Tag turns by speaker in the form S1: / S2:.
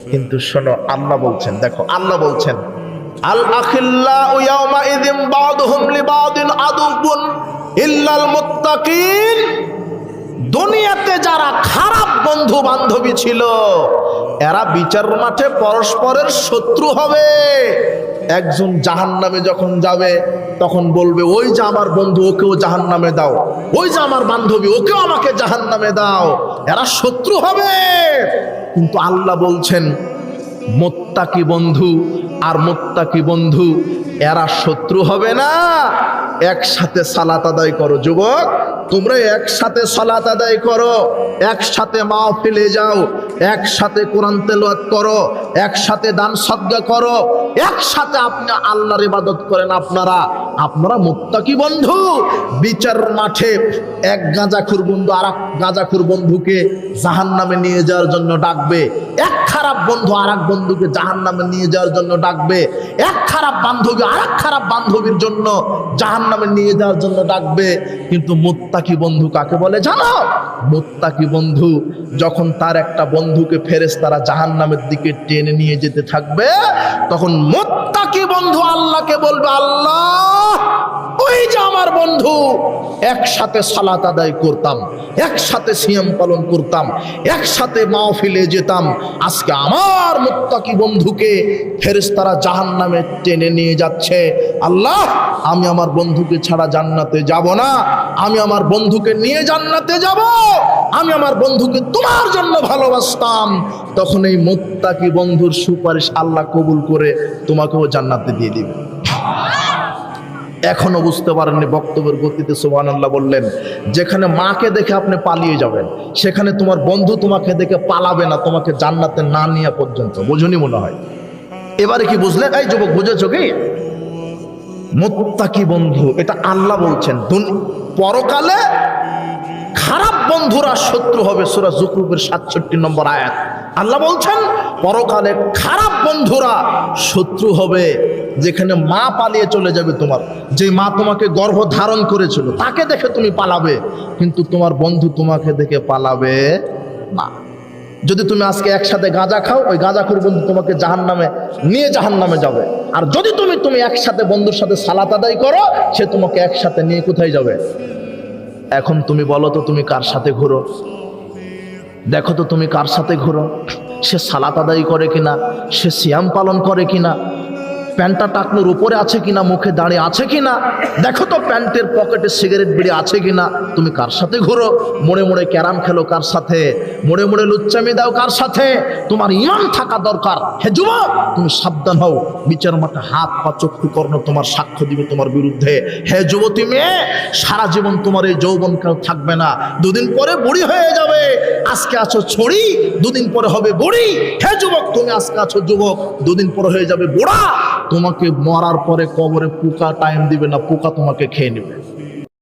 S1: কিন্তু শোনো, আল্লাহ বলছেন, দেখো, আল্লাহ বলছেন দুনিয়াতে যারা খারাপ বন্ধু বান্ধবী ছিল, এরা বিচার মাঠে পরস্পরের শত্রু হবে। একজন জাহান নামে যখন যাবে, তখন বলবে, ওই যে আমার বন্ধু, ওকেও জাহান নামে দাও। ওই যে আমার বান্ধবী, ওকেও আমাকে জাহান নামে দাও। এরা শত্রু হবে। কিন্তু আল্লাহ বলছেন মোত্তাকি বন্ধু আর মোত্তাকি বন্ধু? এরা শত্রু হবে না। একসাথে সালাত আদায় করো যুবক। তোমরা একসাথে সালাত আদায় করো। একসাথে মা মাহফিলে যাও। একসাথে কোরআন তেলাওয়াত করো। একসাথে দান সদ্গা করো। একসাথে আপনি আল্লাহর ইবাদত করেন আপনারা। আপনারা মুত্তাকি বন্ধু। বিচার মাঠে এক গাঁজাখুর বন্ধু আর এক গাঁজাখুর বন্ধুকে জাহান নামে নিয়ে যাওয়ার জন্য ডাকবে। এক খারাপ বন্ধু আর এক বন্ধুকে জাহান নামে নিয়ে যাওয়ার জন্য ডাকবে। এক খারাপ বান্ধবী আর এক খারাপ বান্ধবীর জন্য জাহান নামে নিয়ে যাওয়ার জন্য ডাকবে। কিন্তু মোত্তাকি বন্ধু কাকে বলে জানো? মোত্তাকি বন্ধু যখন তার একটা বন্ধুকে ফেরেস তারা জাহান নামের দিকে টেনে নিয়ে যেতে থাকবে, তখন মোত্তাকি বন্ধু আল্লাহকে বলবে, আল্লাহ! ওই যে আমার বন্ধু, একসাথে সালাত আদায় করতাম, একসাথে সিয়াম পালন করতাম, একসাথে মাহফিলে যেতাম। আজকে আমার মুত্তাকি বন্ধুকে ফেরেশতারা জাহান নামে টেনে নিয়ে যাচ্ছে। আল্লাহ, আমি আমার বন্ধুকে ছাড়া জান্নাতে যাব না। আমি আমার বন্ধুকে নিয়ে জান্নাতে যাব। আমি আমার বন্ধুকে তোমার জন্য ভালোবাসতাম। তখন এই মুত্তাকি বন্ধুর সুপারিশ আল্লাহ কবুল করে তোমাকেও জান্নাতে দিয়ে দিবে। এখনও বুঝতে পারেননি বক্তব্যের গতিতে সোহান আল্লাহ বললেন, যেখানে মাকে দেখে আপনি পালিয়ে যাবেন, সেখানে তোমার বন্ধু তোমাকে দেখে পালাবে না, তোমাকে জান্নাতে না নিয়ে পর্যন্ত। বোঝনি মনে হয়? এবারে কি বুঝলেন? এই যুবক, বুঝেছ কি? মোত্তাকি বন্ধু, এটা আল্লাহ বলছেন পরকালে খারাপ বন্ধুরা শত্রু হবে, সুরা জুকুবের সাতষট্টি নম্বর আয়াত। আল্লাহ বলছেন, পরকালে খারাপ বন্ধুরা শত্রু হবে। যেখানে মা পালিয়ে চলে যাবে তোমার। যে মা তোমাকে গর্ভ ধারণ করেছিল, তাকে দেখে তুমি পালাবে। কিন্তু তোমার বন্ধু তোমাকে দেখে পালাবে না। যদি তুমি আজকে একসাথে গাঁজা খাও, ওই গাঁজা গাঁজাখুর বন্ধু তোমাকে জাহান নামে নিয়ে জাহান নামে যাবে। আর যদি তুমি তুমি একসাথে বন্ধুর সাথে সালাত আদায় করো, সে তোমাকে একসাথে নিয়ে কোথায় যাবে? এখন তুমি বলো তো, তুমি কার সাথে ঘুরো? দেখো তো তুমি কার সাথে ঘুরো? সে সালাত আদায় করে কিনা? সে সিয়াম পালন করে কিনা? প্যান্টটা টাকনোর উপরে আছে কিনা, মুখে দাঁড়িয়ে আছে কিনা? দেখো তো প্যান্টের পকেটে সিগারেট বিড়ি আছে কিনা? তুমি কার সাথে ঘুরো? মোড়ে মোড়ে ক্যারাম খেলো কার সাথে? মোড়ে মোড়ে লুচ্চামি দাও কার সাথে? তোমার ইমান থাকা দরকার। হে যুবক, তুমি সাবধান হও। বিচার মাঠে হাত পা চক্ষু কর্ণ তোমার সাক্ষ্য দিবে তোমার বিরুদ্ধে। হে যুবতী মেয়ে, সারা জীবন তোমার এই যৌবন কেউ থাকবে না। দুদিন পরে বুড়ি হয়ে যাবে। আজকে আছো ছড়ি, দুদিন পরে হবে বড়ি। হে যুবক, তুমি আজকে আছো যুবক, দুদিন পরে হয়ে যাবে বুড়া। তোমাকে মরার পরে কবরে পোকা টাইম দিবে না, পোকা তোমাকে খেয়ে নেবে।